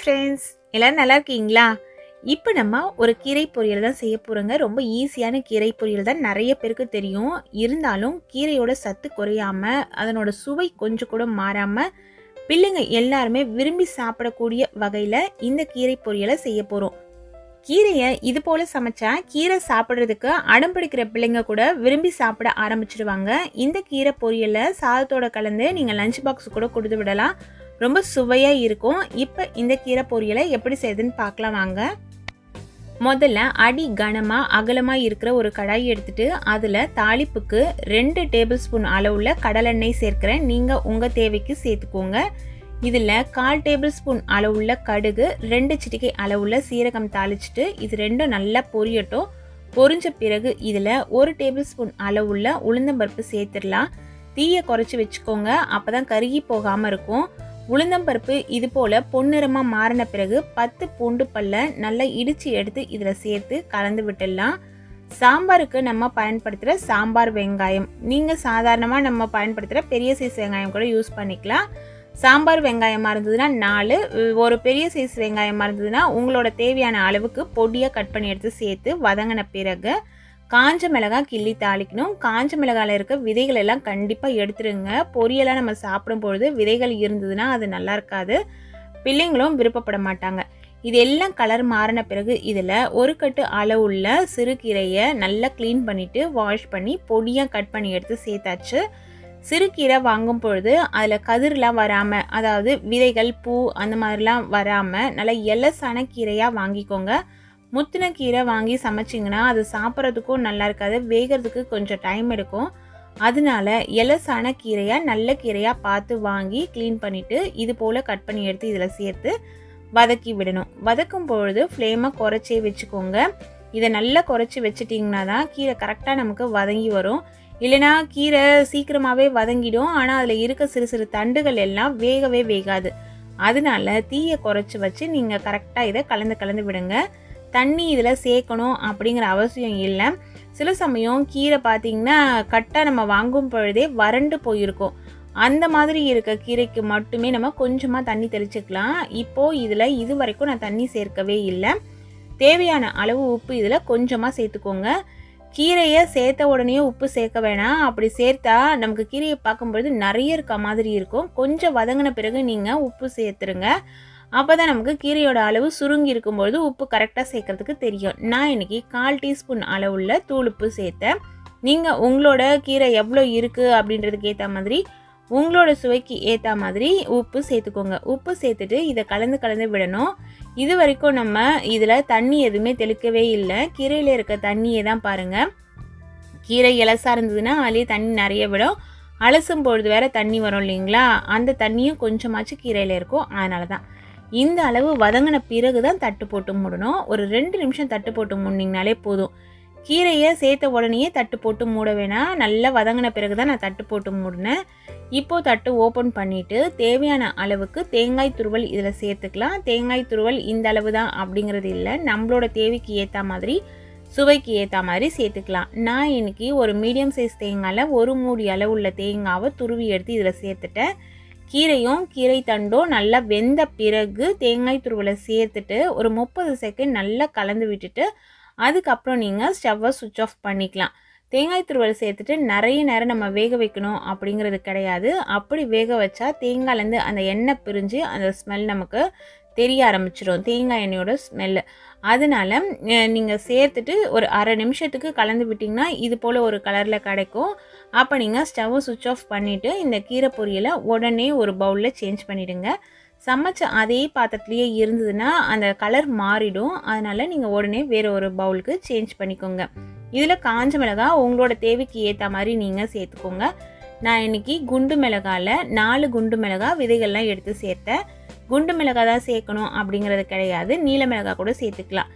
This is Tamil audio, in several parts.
ஃப்ரெண்ட்ஸ் எல்லோரும் நல்லா இருக்கீங்களா? இப்போ நம்ம ஒரு கீரை பொரியல் தான் செய்ய போகிறோங்க ரொம்ப ஈஸியான கீரை பொரியல் தான் நிறைய பேருக்கு தெரியும். இருந்தாலும் கீரையோட சத்து குறையாமல் அதனோட சுவை கொஞ்சம் கூட மாறாமல் பிள்ளைங்க எல்லாருமே விரும்பி சாப்பிடக்கூடிய வகையில் இந்த கீரை பொரியலை செய்ய போகிறோம் கீரையை இது போல் சமைச்சா கீரை சாப்பிட்றதுக்கு அடம் பிடிக்கிற பிள்ளைங்க கூட விரும்பி சாப்பிட ஆரம்பிச்சிடுவாங்க இந்த கீரை பொரியலை சாதத்தோட கலந்து நீங்கள் லஞ்ச் பாக்ஸ் கூட கொடுத்து விடலாம். ரொம்ப சுவையாக இருக்கும். இப்போ இந்த கீரை பொரியலை எப்படி செய்யுதுன்னு பார்க்கலாம் வாங்க. முதல்ல அடி கனமாக அகலமாக இருக்கிற ஒரு கடாய் எடுத்துகிட்டு அதில் தாளிப்புக்கு ரெண்டு டேபிள் ஸ்பூன் அளவுள்ள கடலெண்ணெய் சேர்க்குறேன். நீங்கள் உங்கள் தேவைக்கு சேர்த்துக்கோங்க. இதில் கால் டேபிள் ஸ்பூன் அளவுள்ள கடுகு ரெண்டு சிட்டிகை அளவுள்ள சீரகம் தாளிச்சிட்டு இது ரெண்டும் நல்லா பொரியட்டும். பொரிஞ்ச பிறகு இதில் ஒரு டேபிள் ஸ்பூன் அளவுள்ள உளுந்தம்பருப்பு சேர்த்துடலாம். தீயை குறைச்சி வச்சுக்கோங்க. அப்போ தான் கருகி போகாமல் இருக்கும். உளுந்தம்பருப்பு இது போல் பொன்னிறமாக மாறின பிறகு பத்து பூண்டு பல்ல நல்லா இடித்து எடுத்து இதில் சேர்த்து கலந்து விட்டுடலாம். சாம்பாருக்கு நம்ம பயன்படுத்துகிற சாம்பார் வெங்காயம். நீங்கள் சாதாரணமாக நம்ம பயன்படுத்துகிற பெரிய சைஸ் வெங்காயம் கூட யூஸ் பண்ணிக்கலாம். சாம்பார் வெங்காயமாக இருந்ததுன்னா நாலு ஒரு பெரிய சைஸ் வெங்காயமாக இருந்ததுன்னா உங்களோட தேவையான அளவுக்கு பொடியாக கட் பண்ணி எடுத்து சேர்த்து வதங்கின பிறகு காஞ்ச மிளகாய் கிள்ளி தாளிக்கணும். காஞ்ச மிளகாயில் இருக்க விதைகள் எல்லாம் கண்டிப்பாக எடுத்துருங்க. பொரியலாக நம்ம சாப்பிடும் பொழுது விதைகள் இருந்ததுன்னா அது நல்லா இருக்காது. பிள்ளைங்களும் விருப்பப்பட மாட்டாங்க. இது எல்லாம் கலர் மாறின பிறகு இதில் ஒரு கட்டு அளவுள்ள சிறுகீரையை நல்லா க்ளீன் பண்ணிவிட்டு வாஷ் பண்ணி பொடியாக கட் பண்ணி எடுத்து சேர்த்தாச்சு. சிறுகீரை வாங்கும் பொழுது அதில் கதிர்லாம் வராமல் அதாவது விதைகள் பூ அந்த மாதிரிலாம் வராமல் நல்லா எலசான கீரையாக வாங்கிக்கோங்க. முத்தின கீரை வாங்கி சமைச்சிங்கன்னா அது சாப்பிட்றதுக்கும் நல்லா இருக்காது வேகிறதுக்கு கொஞ்சம் டைம் எடுக்கும். அதனால எலசான கீரையாக நல்ல கீரையாக பார்த்து வாங்கி க்ளீன் பண்ணிவிட்டு இது போல் கட் பண்ணி எடுத்து இதில் சேர்த்து வதக்கி விடணும். வதக்கும் பொழுது ஃப்ளேமை குறைச்சே வச்சுக்கோங்க. இதை நல்லா குறைச்சி வச்சிட்டிங்கன்னா தான் கீரை கரெக்டாக நமக்கு வதங்கி வரும். இல்லைனா கீரை சீக்கிரமாகவே வதங்கிடும். ஆனால் அதில் இருக்க சிறு சிறு தண்டுகள் எல்லாம் வேகவே வேகாது. அதனால தீயை குறைச்சி வச்சு நீங்கள் கரெக்டாக இதை கலந்து கலந்து விடுங்க. தண்ணி இதில் சேர்க்கணும் அப்படிங்கிற அவசியம் இல்லை. சில சமயம் கீரை பார்த்திங்கன்னா கட்டாக நம்ம வாங்கும் பொழுதே வறண்டு போயிருக்கும். அந்த மாதிரி இருக்க கீரைக்கு மட்டுமே நம்ம கொஞ்சமாக தண்ணி தெளிச்சுக்கலாம். இப்போது இதில் இது வரைக்கும் நான் தண்ணி சேர்க்கவே இல்லை. தேவையான அளவு உப்பு இதில் கொஞ்சமாக சேர்த்துக்கோங்க. கீரையை சேர்த்த உடனே உப்பு சேர்க்க வேணாம். அப்படி சேர்த்தா நமக்கு கீரையை பார்க்கும்பொழுது நிறைய இருக்க மாதிரி இருக்கும். கொஞ்சம் வதங்கின பிறகு நீங்கள் உப்பு சேர்த்துருங்க. அப்போ தான் நமக்கு கீரையோட அளவு சுருங்கி இருக்கும்பொழுது உப்பு கரெக்டாக சேர்க்கறதுக்கு தெரியும். நான் இன்றைக்கி கால் டீஸ்பூன் அளவுள்ள தூளுப்பு சேர்த்தேன். நீங்கள் உங்களோட கீரை எவ்வளோ இருக்குது அப்படின்றதுக்கு ஏற்ற மாதிரி உங்களோட சுவைக்கு ஏற்ற மாதிரி உப்பு சேர்த்துக்கோங்க. உப்பு சேர்த்துட்டு இதை கலந்து கலந்து விடணும். இது வரைக்கும் நம்ம இதில் தண்ணி எதுவுமே தெளிக்கவே இல்லை. கீரையில் இருக்க தண்ணியை தான் பாருங்கள் கீரை இலசாக இருந்ததுன்னா அதுலேயே தண்ணி நிறைய விடும். அலசும் பொழுது வேறு தண்ணி வரும் இல்லைங்களா? அந்த தண்ணியும் கொஞ்சமாச்சும் கீரையில் இருக்கும். அதனால தான் இந்த அளவு வதங்கின பிறகு தான் தட்டு போட்டு மூடணும். ஒரு ரெண்டு நிமிஷம் தட்டு போட்டு மூடினீங்கனாலே போதும். கீரையை சேர்த்த உடனேயே தட்டு போட்டு மூட வேணாம். நல்லா வதங்கின பிறகு தான் நான் தட்டு போட்டு மூடினேன். இப்போது தட்டு ஓப்பன் பண்ணிவிட்டு தேவையான அளவுக்கு தேங்காய் துருவல் இதில் சேர்த்துக்கலாம். தேங்காய் துருவல் இந்த அளவு தான் அப்படிங்கிறது இல்லை. நம்மளோட தேவைக்கு ஏற்ற மாதிரி சுவைக்கு ஏற்ற மாதிரி சேர்த்துக்கலாம். நான் இன்றைக்கி ஒரு மீடியம் சைஸ் தேங்காயில் ஒரு மூடி அளவுள்ள தேங்காவை துருவி எடுத்து இதில் சேர்த்துட்டேன். கீரையும் கீரை தண்டும் நல்லா வெந்த பிறகு தேங்காய் துருவலை சேர்த்துட்டு ஒரு முப்பது செகண்ட் நல்லா கலந்து விட்டுட்டு அதுக்கப்புறம் நீங்கள் ஸ்டவ்வை சுவிட்ச் ஆஃப் பண்ணிக்கலாம். தேங்காய் துருவல் சேர்த்துட்டு நிறைய நேரம் நம்ம வேக வைக்கணும் அப்படிங்கிறது கிடையாது. அப்படி வேக வச்சா தேங்காய்லேருந்து அந்த எண்ணெய் பிரிஞ்சு அந்த ஸ்மெல் நமக்கு தெரிய ஆரம்பிச்சிடும் தேங்காய் எண்ணெயோட ஸ்மெல்லு அதனால் நீங்கள் சேர்த்துட்டு ஒரு அரை நிமிஷத்துக்கு கலந்து விட்டிங்கன்னா இது போல் ஒரு கலரில் கிடைக்கும். அப்போ நீங்கள் ஸ்டவ்வை சுவிட்ச் ஆஃப் பண்ணிவிட்டு இந்த கீரை பொரியலை உடனே ஒரு பவுலில் சேஞ்ச் பண்ணிவிடுங்க சமைச்ச அதே பாத்திரத்துலேயே இருந்ததுன்னா அந்த கலர் மாறிடும். அதனால் நீங்கள் உடனே வேறு ஒரு பவுலுக்கு சேஞ்ச் பண்ணிக்கோங்க. இதில் காஞ்ச மிளகாய் உங்களோட தேவைக்கு ஏற்ற மாதிரி நீங்கள் சேர்த்துக்கோங்க. நான் இன்றைக்கி குண்டு மிளகாயில் நாலு குண்டு மிளகாய் விதைகள்லாம் எடுத்து சேர்த்தேன். குண்டு மிளகாய் தான் சேர்க்கணும் அப்படிங்கிறது கிடையாது. நீல மிளகாய் கூட சேர்த்துக்கலாம்.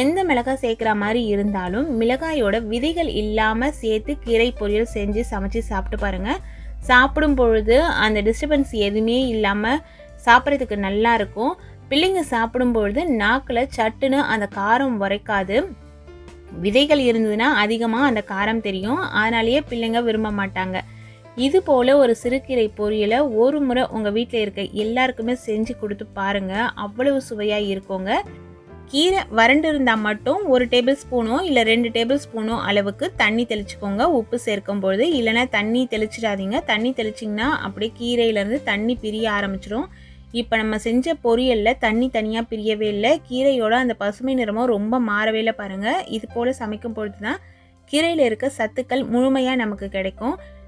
எந்த மிளகாய் சேர்க்குற மாதிரி இருந்தாலும் மிளகாயோட விதைகள் இல்லாமல் சேர்த்து கீரை பொரியல் செஞ்சு சமைச்சு சாப்பிட்டு பாருங்கள் சாப்பிடும் பொழுது அந்த டிஸ்டர்பன்ஸ் எதுவுமே இல்லாமல் சாப்பிட்றதுக்கு நல்லா இருக்கும். பிள்ளைங்க சாப்பிடும் பொழுது நாக்கில் சட்டுன்னு அந்த காரம் உரைக்காது. விதைகள் இருந்ததுன்னா அதிகமாக அந்த காரம் தெரியும். அதனாலேயே பிள்ளைங்க விரும்ப மாட்டாங்க. இது போல் ஒரு சிறுகீரை பொரியலை ஒரு முறை உங்கள் வீட்டில் இருக்க எல்லாருக்குமே செஞ்சு கொடுத்து பாருங்கள் அவ்வளவு சுவையாக இருக்குங்க. கீரை வறண்டு இருந்தால் மட்டும் ஒரு டேபிள் ஸ்பூனோ இல்லை ரெண்டு டேபிள் ஸ்பூனோ அளவுக்கு தண்ணி தெளிச்சுக்கோங்க. உப்பு சேர்க்கும் பொழுது இல்லைன்னா தண்ணி தெளிச்சிடாதீங்க. தண்ணி தெளிச்சிங்கன்னா அப்படியே கீரையிலேருந்து தண்ணி பிரிய ஆரம்பிச்சிடும் இப்போ நம்ம செஞ்ச பொரியலில் தண்ணி தனியாக பிரியவே இல்லை. கீரையோட அந்த பசுமை நிறமும் ரொம்ப மாறவே இல்லை பாருங்கள் இது போல் சமைக்கும் பொழுது தான் கீரையில் இருக்க சத்துக்கள் முழுமையாக நமக்கு கிடைக்கும்.